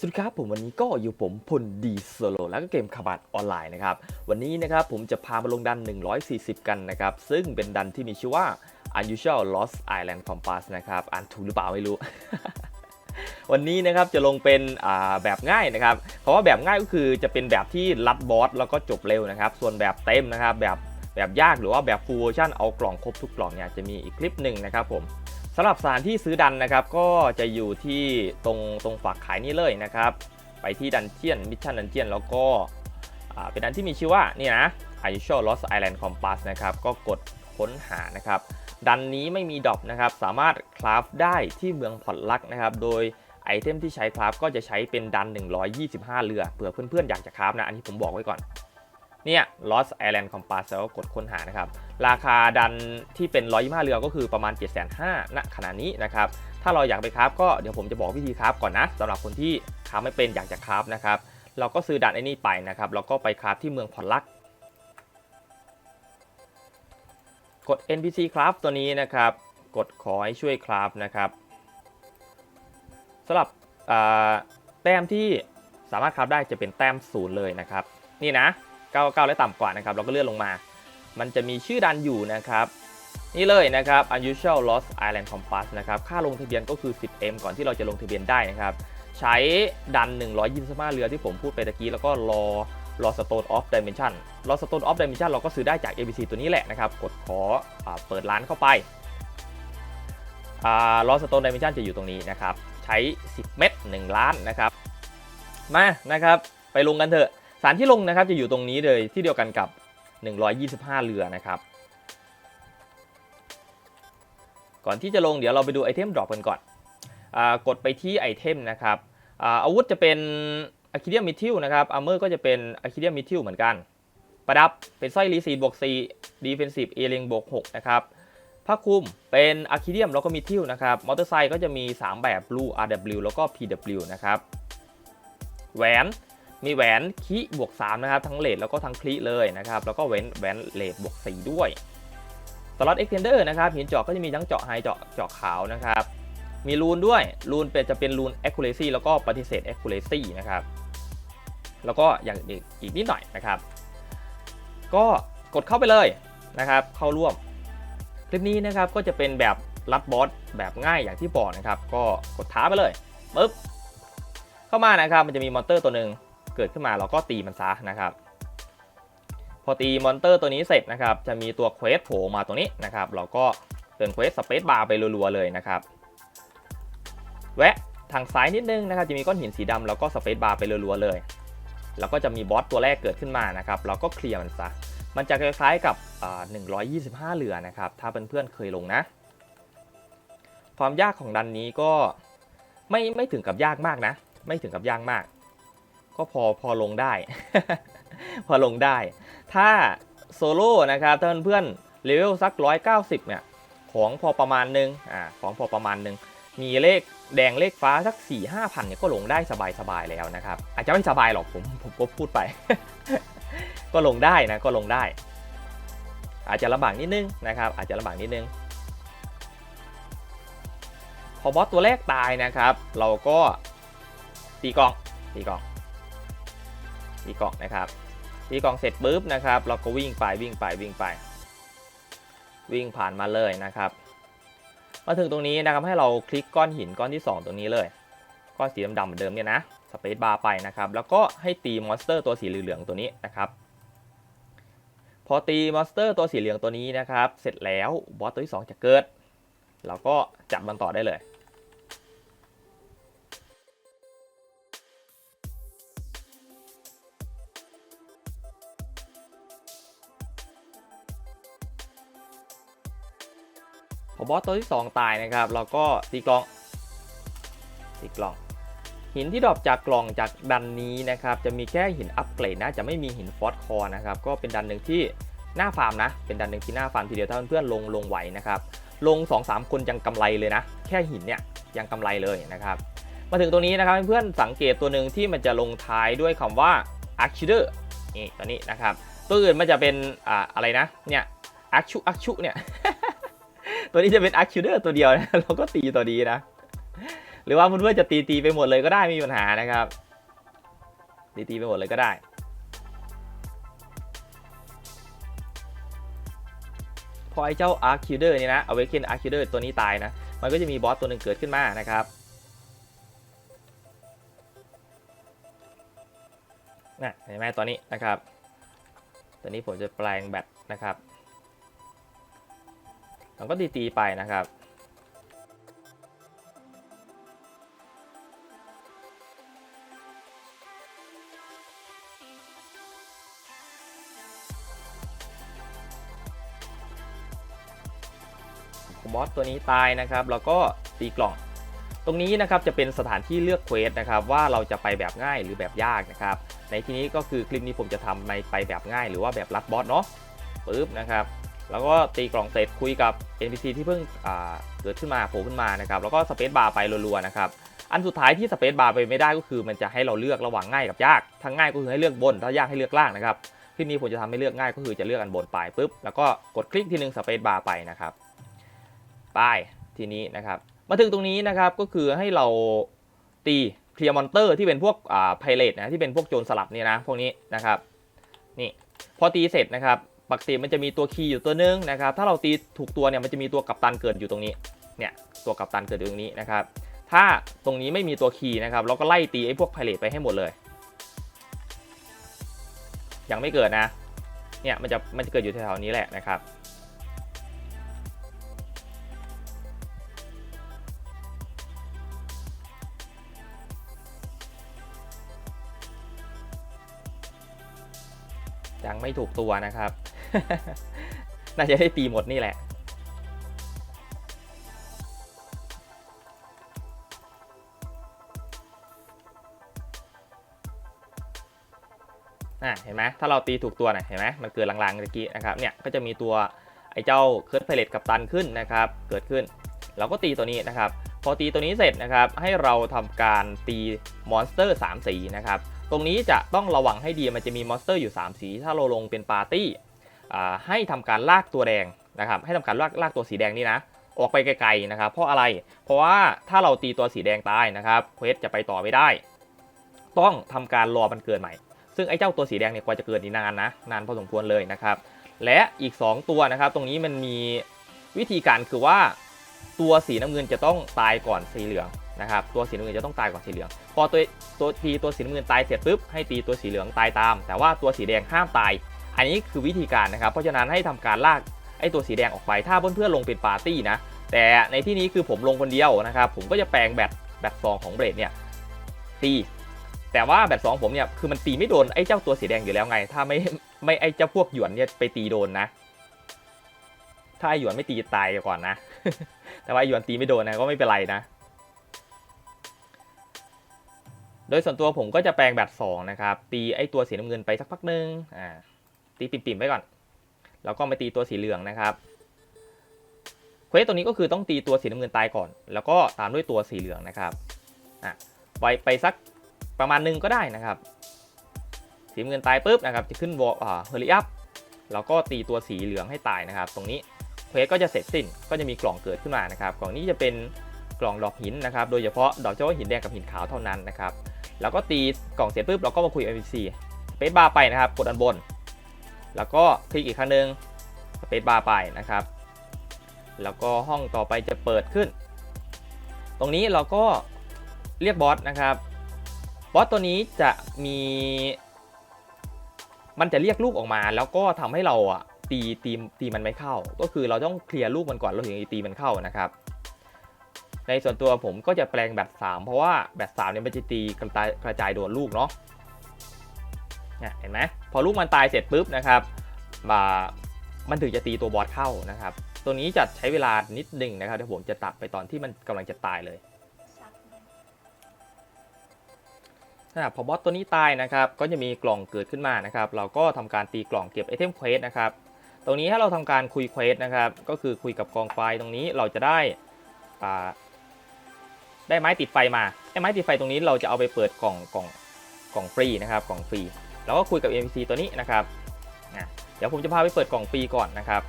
สวัสดีครับผมวันนี้ก็อยู่ผมพลดีโซโลแล้วก็เกมคาบัตออนไลน์นะครับ วันนี้นะครับผมจะพามาลงดัน 140 กันนะครับ ซึ่งเป็นดันที่มีชื่อว่า Unusual Lost Island Compass นะครับ อ่านถูกหรือเปล่าไม่รู้ วันนี้นะครับจะลงเป็นแบบง่ายนะครับเพราะว่าแบบง่ายก็คือจะเป็นแบบที่รัดบอสแล้วก็จบเร็วนะครับ ส่วนแบบเต็มนะครับแบบแบบยากหรือว่าแบบฟูลเวอร์ชันเอากล่องครบทุกกล่องเนี่ยจะมีอีกคลิปหนึ่งนะครับผม สำหรับสถานที่ซื้อดันนะครับ ก็จะอยู่ที่ตรงตรงฝากขายนี่เลยนะครับ ไปที่ดันเจียนมิชชั่นดันเจียนแล้วก็เป็นดันที่มีชื่อว่านี่นะ Unusual Lost Island Compass นะครับ ก็กดค้นหานะครับ ดันนี้ไม่มีดรอปนะครับ สามารถคราฟได้ที่เมืองพอดลักนะครับ โดยไอเทมที่ใช้คราฟก็จะใช้เป็นดัน 125 เรือเผื่อเพื่อนๆอยากจะคราฟนะ อันนี้ผมบอกไว้ก่อน เนี่ย Lost Island Compass แล้วก็กดค้นหานะครับ ราคาดันที่เป็น 125 เรือก็คือประมาณ 7,500ณขณะนี้นะครับ ถ้าเราอยากไปคราฟก็เดี๋ยวผมจะบอกวิธีคราฟก่อนนะสำหรับคนที่คราฟไม่เป็นอยากจะคราฟนะครับ เราก็ซื้อดันไอ้นี่ไปนะครับแล้วก็ไปคราฟที่เมืองพอดลักกด NPC คราฟตัวนี้นะครับ กดขอให้ช่วยคราฟนะครับสำหรับแต้มที่สามารถคราฟได้จะเป็นแต้มศูนย์เลยนะครับ นี่นะ 99 และต่ำกว่านะครับ เราก็เลื่อนลงมา มันจะมีชื่อดันอยู่นะครับ นี่เลยนะครับ unusual lost island compass นะครับ ค่าลงทะเบียนก็คือ 10m ก่อนที่เราจะลงทะเบียนได้นะครับ ใช้ดัน 125 เรือที่ผมพูดไปตะกี้ แล้วก็รอรอ stone of dimension รอ stone of dimension เราก็ซื้อได้จาก ABC ตัวนี้แหละนะครับ กดขออเปิดร้านเข้าไปรอ stone dimension จะอยู่ตรงนี้นะครับ ใช้ 10 เม็ด1ล้านนะครับ มานะครับ ไปลงกันเถอะ สารที่ลงนะครับจะอยู่ตรงนี้เลยที่เดียวกันกับ 125 เรือนะครับ ก่อนที่จะลงเดี๋ยวเราไปดูไอเทมดรอปกันก่อนอากดไปที่ไอเทมนะครับอาอาวุธจะเป็นอะคิเดียมมิทิลนะครับอาร์เมอร์ก็จะเป็นอะคิเดียมมิทิลเหมือนกัน ประดับเป็นสร้อยรีซีบวก4ดีเฟนซีฟเอเลงบวก6นะครับผ้าคลุมเป็นอะคิเดียมแล้วก็มิทิลนะครับ มอเตอร์ไซค์ก็จะมี 3 แบบ Blue RW แล้วก็ PW นะครับ แหวน มีแหวนคีบวก3นะครับทั้งเลดแล้วก็ทั้งคลีเลยนะครับแล้วก็แหวนแหวนเลดบวก4ด้วยสล็อตเอ็กเทนเดอร์นะครับหินเจาะก็จะมีทั้งเจาะไฮเจาะเจาะขาวนะครับมีรูนด้วยรูนเป็นจะเป็นรูน accuracy แล้วก็ปฏิเสธ accuracy นะครับแล้วก็อย่างอีกอีกนิดหน่อยนะครับ ก็กดเข้าไปเลยนะครับ เข้าร่วมคลิปนี้นะครับก็จะเป็นแบบรัดบอสแบบง่ายอย่างที่บอกนะครับ ก็กดท้าไปเลยปึ๊บเข้ามานะครับมันจะมีมอนเตอร์ตัวหนึ่ง เกิดขึ้นมาเราก็ตีมันซะนะครับ พอตีมอนเตอร์ตัวนี้เสร็จนะครับ จะมีตัวเควสโผล่มาตรงนี้นะครับ เราก็เติมเควสสเปซบาร์ไปรัวๆเลยนะครับ แวะทางซ้ายนิดนึงนะครับ จะมีก้อนหินสีดำแล้วก็สเปซบาร์ไปรัวๆเลย แล้วก็จะมีบอสตัวแรกเกิดขึ้นมานะครับ เราก็เคลียร์มันซะ มันจะคล้ายๆกับ 125เรือนะครับ ถ้าเพื่อนๆเคยลงนะ ความยากของดันนี้ก็ไม่ไม่ถึงกับยากมากนะ ไม่ถึงกับยากมาก ก็พอพอลงได้ พอลงได้ ถ้าโซโล่นะครับถ้าเพื่อนเลเวลสัก 190 เนี่ย ของพอประมาณนึงอ่าของพอประมาณนึง มีเลขแดงเลขฟ้าสัก 4 5 พันเนี่ยก็ลงได้สบายๆแล้วนะครับ อาจจะไม่สบายหรอกผมผมก็พูดไป ก็ลงได้นะก็ลงได้ อาจจะลำบากนิดนึงนะครับ อาจจะลำบากนิดนึง พอบอสตัวแรกตายนะครับ เราก็ตีกองตีกอง ตีกล่องนะครับตีกล่องเสร็จปุ๊บนะครับเราก็วิ่งไปวิ่งไปวิ่งไป วิ่งผ่านมาเลยนะครับมาถึงตรงนี้นะครับให้เราคลิกก้อนหินก้อนที่ 2 ตรงนี้เลย ก้อนสีดำๆเหมือนเดิมเนี่ยนะสเปซบาร์ไปนะครับแล้วก็ให้ตีมอนสเตอร์ตัวสีเหลืองๆตัวนี้นะครับพอตีมอนสเตอร์ตัวสีเหลืองตัวนี้นะครับเสร็จแล้วบอสตัวที่ 2 จะเกิด เราก็จับมันต่อได้เลย บอสตัวที่ 2 ตายนะครับ เราก็ตีกล่องตีกล่อง หินที่ดรอปจากกล่องจากดันนี้นะครับ จะมีแค่หินอัปเกรดนะ จะไม่มีหินฟอสคอร์นะครับ ก็เป็นดันหนึ่งที่หน้าฟาร์มนะ เป็นดันหนึ่งที่หน้าฟาร์มทีเดียวถ้าเพื่อนๆลงลงไหวนะครับ ลง 2-3 คนยังกำไรเลยนะ แค่หินเนี่ยยังกำไรเลยนะครับ มาถึงตรงนี้นะครับเพื่อนๆสังเกตตัวหนึ่งที่มันจะลงท้ายด้วยคำว่า a c h i d e r นี่ตัวนี้นะครับ ตัวอื่นมันจะเป็นอ่าอะไรนะ เนี่ย a c h u a r c h u เนี่ย ตัวนี้จะเป็น a r c h i d e r ตัวเดียวนะ เราก็ตีตัวนี้นะ หรือว่าเพื่อนๆจะตีตีไปหมดเลยก็ได้ไม่มีปัญหานะครับ ตีตีไปหมดเลยก็ได้พอไอ้เจ้า Arc k i l l e r นี่นะ Awaken Arc k i l l e r ตัวนี้ตายนะ มันก็จะมีบอสตัวหนึ่งเกิดขึ้นมานะครับน่ะเห็นไหมตอนนี้นะครับ ตอนนี้ผมจะแปลงแบตนะครับ ผมก็ตีตีๆไปนะครับบอสตัวนี้ตายนะครับแล้วก็ตีกล่อง ตรงนี้นะครับจะเป็นสถานที่เลือกเควสนะครับว่าเราจะไปแบบง่ายหรือแบบยากนะครับ ในที่นี้ก็คือคลิปนี้ผมจะทำในไปแบบง่าย หรือว่าแบบรัดบอสเนาะปึ๊บนะครับ แล้วก็ตีกล่องเสร็จคุยกับ NPC ที่เพิ่งเกิดขึ้นมาโผล่ขึ้นมานะครับแล้วก็สเปซบาร์ไปรัวๆนะครับอันสุดท้ายที่สเปซบาร์ไปไม่ได้ก็คือมันจะให้เราเลือกระหว่างง่ายกับยากถ้าง่ายก็คือให้เลือกบน ถ้ายากให้เลือกล่างนะครับคลิปนี้ผมจะทำให้เลือกง่ายก็คือจะเลือกอันบนไปปุ๊บแล้วก็กดคลิกทีนึงสเปซบาร์ไปนะครับไปทีนี้นะครับมาถึงตรงนี้นะครับก็คือให้เราตีเคลียร์มอนเตอร์ที่เป็นพวกอ่าไพเรตนะที่เป็นพวกโจรสลัดเนี่ยนะพวกนี้นะครับนี่พอตีเสร็จนะครับ ปกติมันจะมีตัวคีย์อยู่ตัวนึงนะครับ ถ้าเราตีถูกตัวเนี่ยมันจะมีตัวกัปตันเกิดอยู่ตรงนี้ เนี่ยตัวกัปตันเกิดอยู่ตรงนี้นะครับ ถ้าตรงนี้ไม่มีตัวคีย์นะครับ เราก็ไล่ตีไอ้พวกไพเรตไปให้หมดเลย ยังไม่เกิดนะ เนี่ยมันจะมันจะเกิดอยู่แถวๆนี้แหละนะครับยังไม่ถูกตัวนะครับ น่าจะได้ตีหมดนี่แหละ อะเห็นไหมถ้าเราตีถูกตัวนะเห็นไหมมันเกิดลางๆเมื่อกี้นะครับ เนี่ยก็จะมีตัวไอ้เจ้าเคิร์ดไพเรตกับตันขึ้นนะครับ เกิดขึ้น เราก็ตีตัวนี้นะครับ พอตีตัวนี้เสร็จนะครับ ให้เราทำการตีมอนสเตอร์3สีนะครับ ตรงนี้จะต้องระวังให้ดีมันจะมีมอนสเตอร์อยู่ 3 สี ถ้าเราลงเป็นปาร์ตี้ ให้ทำการลากตัวแดงนะครับให้ทำการลากลากตัวสีแดงนี่นะออกไปไกลๆนะครับเพราะอะไรเพราะว่าถ้าเราตีตัวสีแดงตายนะครับเควสจะไปต่อไม่ได้ ต้องทำการรอมันเกิดใหม่ ซึ่งไอ้เจ้าตัวสีแดงเนี่ยกว่าจะเกิดนี่นานนะนานพอสมควรเลยนะครับและอีก 2 ตัวนะครับ ตรงนี้มันมีวิธีการคือว่าตัวสีน้ำเงินจะต้องตายก่อนสีเหลืองนะครับตัวสีน้ำเงินจะต้องตายก่อนสีเหลือง พอตัวตัวตีตัวสีน้ำเงินตายเสร็จปุ๊บให้ตีตัวสีเหลืองตายตาม แต่ว่าตัวสีแดงห้ามตาย อันนี้คือวิธีการนะครับ เพราะฉะนั้นให้ทำการลากไอ้ตัวสีแดงออกไป ถ้าเพื่อนๆลงเป็นปาร์ตี้นะ แต่ในที่นี้คือผมลงคนเดียวนะครับ ผมก็จะแปลงแบตแบตซองของเบรดเนี่ยตีแต่ว่าแบตสองผมเนี่ยคือมันตีไม่โดนไอ้เจ้าตัวสีแดงอยู่แล้วไง ถ้าไม่ไม่ไอ้เจ้าพวกหยวนเนี่ยไปตีโดนนะ ถ้าไอ้หยวนไม่ตีตายก่อนนะ แต่ว่าไอ้หยวนตีไม่โดนนะก็ไม่เป็นไรนะ โดยส่วนตัวผมก็จะแปลงแบตสองนะครับ ตีไอ้ตัวสีน้ำเงินไปสักพักหนึ่งอ่า ตีปิ่มๆไว้ก่อน แล้วก็มาตีตัวสีเหลืองนะครับเควสตัวนี้ก็คือต้องตีตัวสีน้ำเงินตายก่อน แล้วก็ตามด้วยตัวสีเหลืองนะครับอะไวไปสักประมาณหนึงก็ได้นะครับ สีน้ำเงินตายปุ๊บนะครับจะขึ้นวอลอ่าเฮอริอัพแล้วก็ตีตัวสีเหลืองให้ตายนะครับ ตรงนี้เควสก็จะเสร็จสิ้นก็จะมีกล่องเกิดขึ้นมานะครับ กล่องนี้จะเป็นกล่องดอกหินนะครับ โดยเฉพาะดอกเจ้าหินแดงกับหินขาวเท่านั้นนะครับ แล้วก็ตีกล่องเสร็จปุ๊บเราก็มาคุย NPC เปซบาร์ไปนะครับ กดอันบน แล้วก็คลิกอีกครั้งหนึ่งสเปซบาร์ไปนะครับ แล้วก็ห้องต่อไปจะเปิดขึ้น ตรงนี้เราก็เรียกบอสนะครับ บอสตัวนี้จะมี มันจะเรียกลูกออกมา แล้วก็ทำให้เราอะตีตีตีมันไม่เข้า ก็คือเราต้องเคลียร์ลูกมันก่อนเราถึงจะตีมันเข้านะครับ ในส่วนตัวผมก็จะแปลงแบต3เพราะว่าแบต3เนี่ยมันจะตีกระจายกระจายโดนลูกเนาะเห็นไหม พอลูกมันตายเสร็จปุ๊บนะครับมามันถึงจะตีตัวบอสเข้านะครับ ตัวนี้จะใช้เวลานิดหนึ่งนะครับเดี๋ยวผมจะตัดไปตอนที่มันกำลังจะตายเลยถ้าพอบอสตัวนี้ตายนะครับ ก็จะมีกล่องเกิดขึ้นมานะครับ เราก็ทำการตีกล่องเก็บไอเทมเควสนะครับ ตรงนี้ถ้าเราทำการคุยเควสนะครับ ก็คือคุยกับกองไฟตรงนี้เราจะได้ได้ไม้ติดไฟมาไอ้ไม้ติดไฟตรงนี้เราจะเอาไปเปิดกล่องกล่องกล่องฟรีนะครับ กล่องฟรี แล้วก็คุยกับ NPC ตัวนี้นะครับอะเดี๋ยวผมจะพาไปเปิดกล่องฟรีก่อนนะครับ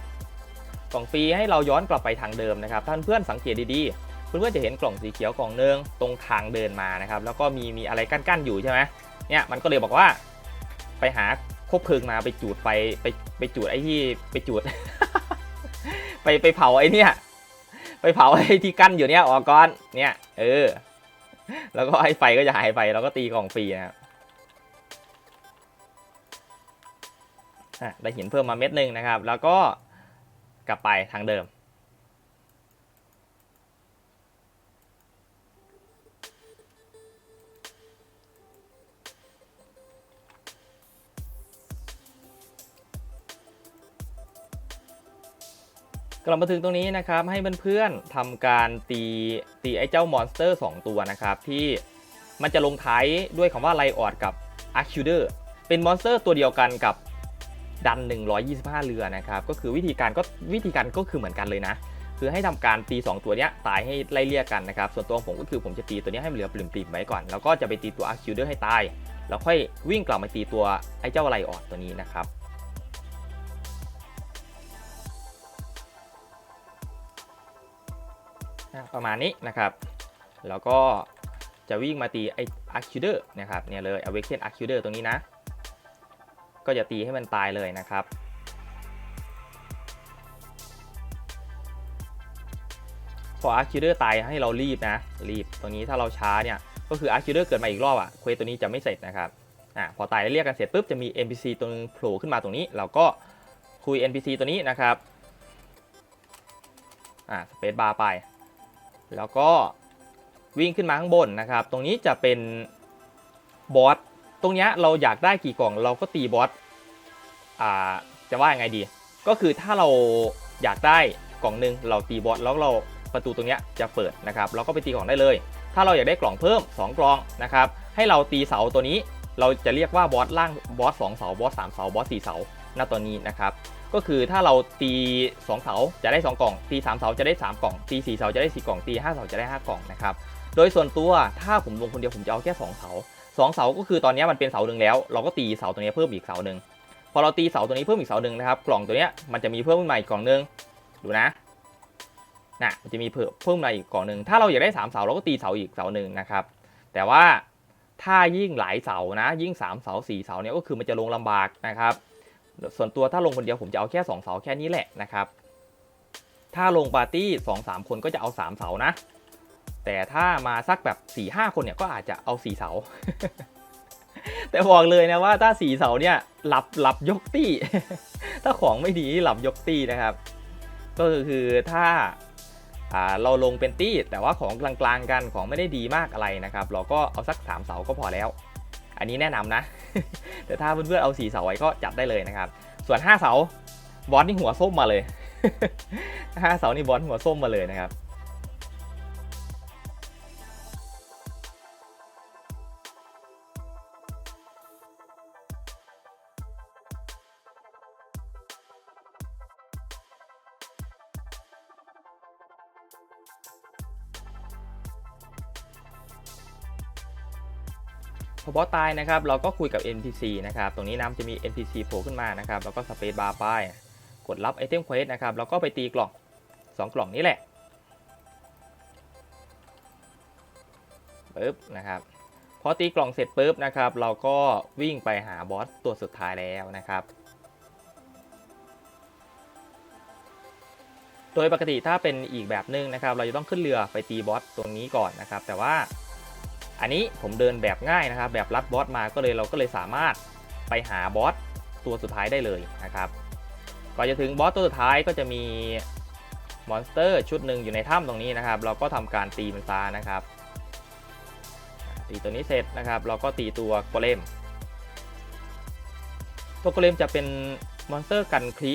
กล่องฟรีให้เราย้อนกลับไปทางเดิมนะครับ ท่านเพื่อนสังเกตดีๆ เพื่อนๆจะเห็นกล่องสีเขียวกล่องหนึงตรงทางเดินมานะครับ แล้วก็มีมีอะไรกั้นๆอยู่ใช่ไหมเนี่ยมันก็เลยบอกว่าไปหาคบเพลิงมาไปจูดไฟไปไปจูดไอ้ที่ไปจูด ไปไปเผาไอ้เนี่ยไปเผาไอ้ที่กั้นอยู่เนี่ยออกก่อนเนี่ยเออ แล้วก็ไอ้ไฟก็จะหายไปแล้วก็ตีกล่องฟรีนะครับ ได้หินเพิ่มมาเม็ดหนึ่งนะครับ แล้วก็กลับไปทางเดิม กลับมาถึงตรงนี้นะครับ ให้เพื่อนๆทำการตีตีไอ้เจ้ามอนสเตอร์ 2 ตัวนะครับ ที่มันจะลงท้ายด้วยคำว่าไลออดกับอาร์คิวเดอร์เป็นมอนสเตอร์ตัวเดียวกันกับ ดัน 125 เรือนะครับก็คือวิธีการก็วิธีการก็คือเหมือนกันเลยนะ คือให้ทำการตี 2 ตัวเนี้ยตายให้ไล่เลี่ยกันนะครับส่วนตัวผมก็คือผมจะตีตัวนี้ให้มันเหลือปริมๆไว้ก่อน แล้วก็จะไปตีตัวอาร์คิวเดอร์ให้ตาย แล้วค่อยวิ่งกลับมาตีตัวไอ้เจ้าไลออดตัวนี้นะครับประมาณนี้นะครับ แล้วก็จะวิ่งมาตีไอ้ Accuder นะครับเนี่ยเลย Awaken Accuder ตรงนี้นะ ก็จะตีให้มันตายเลยนะครับ พอ Accuder ตายให้เรารีบนะ รีบตรงนี้ถ้าเราช้าเนี่ย ก็คือ Accuder เกิดมาอีกรอบอะเควสตัวนี้จะไม่เสร็จนะครับอะพอตายเรียกกันเสร็จปุ๊บจะมี NPC ตัวนึงโผล่ขึ้นมาตรงนี้ เราก็คุย NPC ตัวนี้นะครับอะสเปซบาร์ไป แล้วก็วิ่งขึ้นมาข้างบนนะครับ ตรงนี้จะเป็นบอส ตรงเนี้ยเราอยากได้กี่กล่องเราก็ตีบอสอ่าจะว่ายังไงดี ก็คือถ้าเราอยากได้กล่องหนึ่งเราตีบอสแล้วเราประตูตรงเนี้ยจะเปิดนะครับ เราก็ไปตีกล่องได้เลย ถ้าเราอยากได้กล่องเพิ่ม 2 กล่องนะครับ ให้เราตีเสาตัวนี้ เราจะเรียกว่าบอสล่างบอสสองเสาบอสสามเสาบอสสี่เสาณตัวนี้นะครับ ก็คือถ้าเราตี 2 เสาจะได้ 2 กล่อง ตี 3 เสาจะได้ 3 กล่อง ตี 4 เสาจะได้ 4 กล่อง ตี 5 เสาจะได้ 5 กล่องนะครับ โดยส่วนตัวถ้าผมลงคนเดียวผมจะเอาแค่ 2 เสา 2เสาก็คือตอนนี้มันเป็นเสาหนึ่งแล้ว เราก็ตีเสาตัวนี้เพิ่มอีกเสาหนึ่งพอเราตีเสาตัวนี้เพิ่มอีกเสาหนึ่งนะครับ กล่องตัวนี้มันจะมีเพิ่มขึ้นมาอีกกล่องหนึ่งดูนะน่ะมันจะมีเพิ่มเพิ่มมาอีกกล่องหนึ่งถ้าเราอยากได้3เสาเราก็ตีเสาอีกเสาหนึ่งนะครับ แต่ว่าถ้ายิ่งหลายเสานะ ยิ่ง 3 เสา 4 เสาเนี่ยก็คือมันจะลงลำบากนะครับ ส่วนตัวถ้าลงคนเดียวผมจะเอาแค่ 2 เสาแค่นี้แหละนะครับ ถ้าลงปาร์ตี้2-3 คนก็จะเอา 3 เสานะ แต่ถ้ามาสักแบบ4-5คนเนี่ยก็อาจจะเอา4เสา แต่บอกเลยนะว่าถ้า4เสาเนี่ยหลับหลับยกตี้ ถ้าของไม่ดีหลับยกตี้นะครับ ก็คือถ้าาเราลงเป็นตี้ แต่ว่าของกลางๆกันของไม่ได้ดีมากอะไรนะครับ เราก็เอาสัก 3 เสาก็พอแล้ว อันนี้แนะนำนะ แต่ถ้าเพื่อนๆเอา4เสาไว้ก็จัดได้เลยนะครับ ส่วน 5 เสาบอสนี่หัวส้มมาเลย 5 เสานี่บอสหัวส้มมาเลยนะครับ พอบอสตายนะครับเราก็คุยกับ NPC นะครับตรงนี้น้ำจะมี NPC โผล่ขึ้นมานะครับแล้วก็สเปซบาร์ไปกดรับไอเทมเควสนะครับแล้วก็ไปตีกล่อง 2 กล่องนี้แหละปึ๊บนะครับพอตีกล่องเสร็จปุ๊บนะครับเราก็วิ่งไปหาบอสตัวสุดท้ายแล้วนะครับ โดยปกติถ้าเป็นอีกแบบหนึงนะครับ เราจะต้องขึ้นเรือไปตีบอสตรงนี้ก่อนนะครับ แต่ว่า อันนี้ผมเดินแบบง่ายนะครับ แบบรัดบอสมาก็เลยเราก็เลยสามารถไปหาบอสตัวสุดท้ายได้เลยนะครับก่อนจะถึงบอสตัวสุดท้ายก็จะมีมอนสเตอร์ชุดหนึ่งอยู่ในถ้ำตรงนี้นะครับ เราก็ทำการตีมันซานะครับตีตัวนี้เสร็จนะครับ เราก็ตีตัวโกเลมตัวโกเลมจะเป็นมอนสเตอร์กันคลิ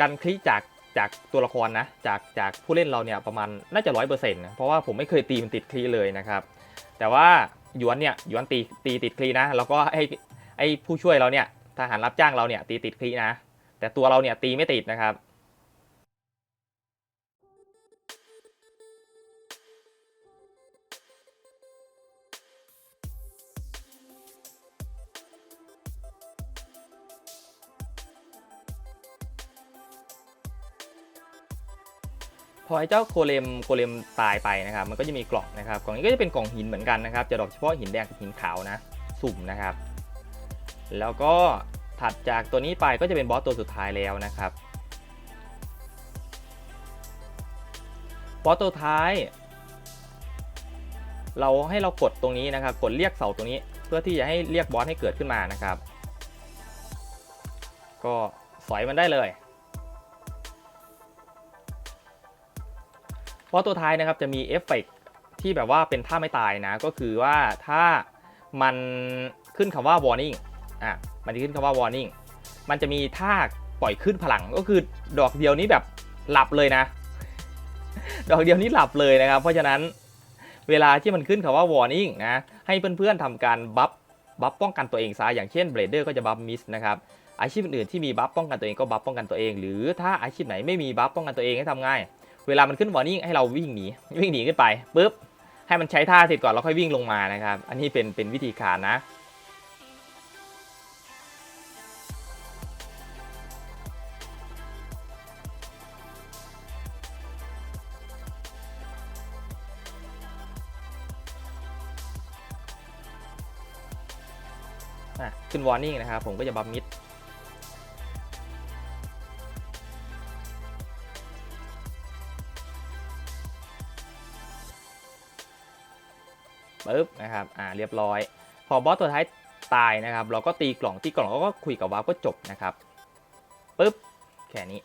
กันคลิจากจากตัวละครนะจากจากผู้เล่นเราเนี่ยประมาณน่าจะร้อยเปอร์เซ็นต์นะเพราะว่าผมไม่เคยตีมันติดคลิเลยนะครับ แต่ว่าหยวนเนี่ยหยวนตีตีติดคลีนะ แล้วก็ให้ไอ้ผู้ช่วยเราเนี่ยทหารรับจ้างเราเนี่ยตีติดคลีนะ แต่ตัวเราเนี่ยตีไม่ติดนะครับ อไอ้เจ้าโกเลมโกเลมตายไปนะครับ มันก็จะมีกล่องนะครับ กล่องนี้ก็จะเป็นกล่องหินเหมือนกันนะครับ จะดรอปเฉพาะหินแดงกับหินขาวนะ สุ่มนะครับ แล้วก็ถัดจากตัวนี้ไปก็จะเป็นบอสตัวสุดท้ายแล้วนะครับ บอสตัวท้าย เราให้เรากดตรงนี้นะครับ กดเรียกเสาตรงนี้ เพื่อที่จะให้เรียกบอสให้เกิดขึ้นมานะครับ ก็สอยมันได้เลย บอสตัวท้ายนะครับจะมีเอฟเฟกต์ที่แบบว่าเป็นท่าไม่ตายนะ ก็คือว่าถ้ามันขึ้นคำว่า warning อะมันจะขึ้นคำว่า warning มันจะมีท่าปล่อยขึ้นพลังก็คือดอกเดียวนี้แบบหลับเลยนะ ดอกเดียวนี้หลับเลยนะครับ เพราะฉะนั้นเวลาที่มันขึ้นคำว่า warning นะให้เพื่อนๆทำการบัฟบัฟป้องกันตัวเองซะอย่างเช่นเบรเดอร์ก็จะบัฟมิสนะครับอาชีพอื่นๆที่มีบัฟป้องกันตัวเองก็บัฟป้องกันตัวเอง หรือถ้าอาชีพไหนไม่มีบัฟป้องกันตัวเองให้ทำง่าย เวลามันขึ้น warning ให้เราวิ่งหนีวิ่งหนีขึ้นไปปุ๊บให้มันใช้ท่าเสร็จก่อนแล้วค่อยวิ่งลงมานะครับ อันนี้เป็นเป็นวิธีการนะขึ้น warning นะครับผมก็จะบัฟมิด ปึ๊บนะครับอ่าเรียบร้อย พอบอสตัวท้ายตายนะครับ เราก็ตีกล่องตีกล่องแล้วก็คุยกับวาร์ปก็จบนะครับปึ๊บแค่นี้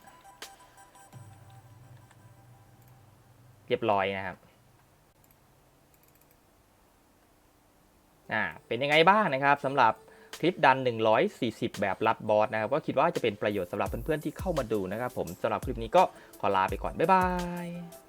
เรียบร้อยนะครับอ่าเป็นยังไงบ้างนะครับสำหรับคลิปดัน 140 แบบรัดบอสนะครับ ก็คิดว่าจะเป็นประโยชน์สำหรับเพื่อนๆที่เข้ามาดูนะครับผมสำหรับคลิปนี้ก็ขอลาไปก่อน บ๊ายบาย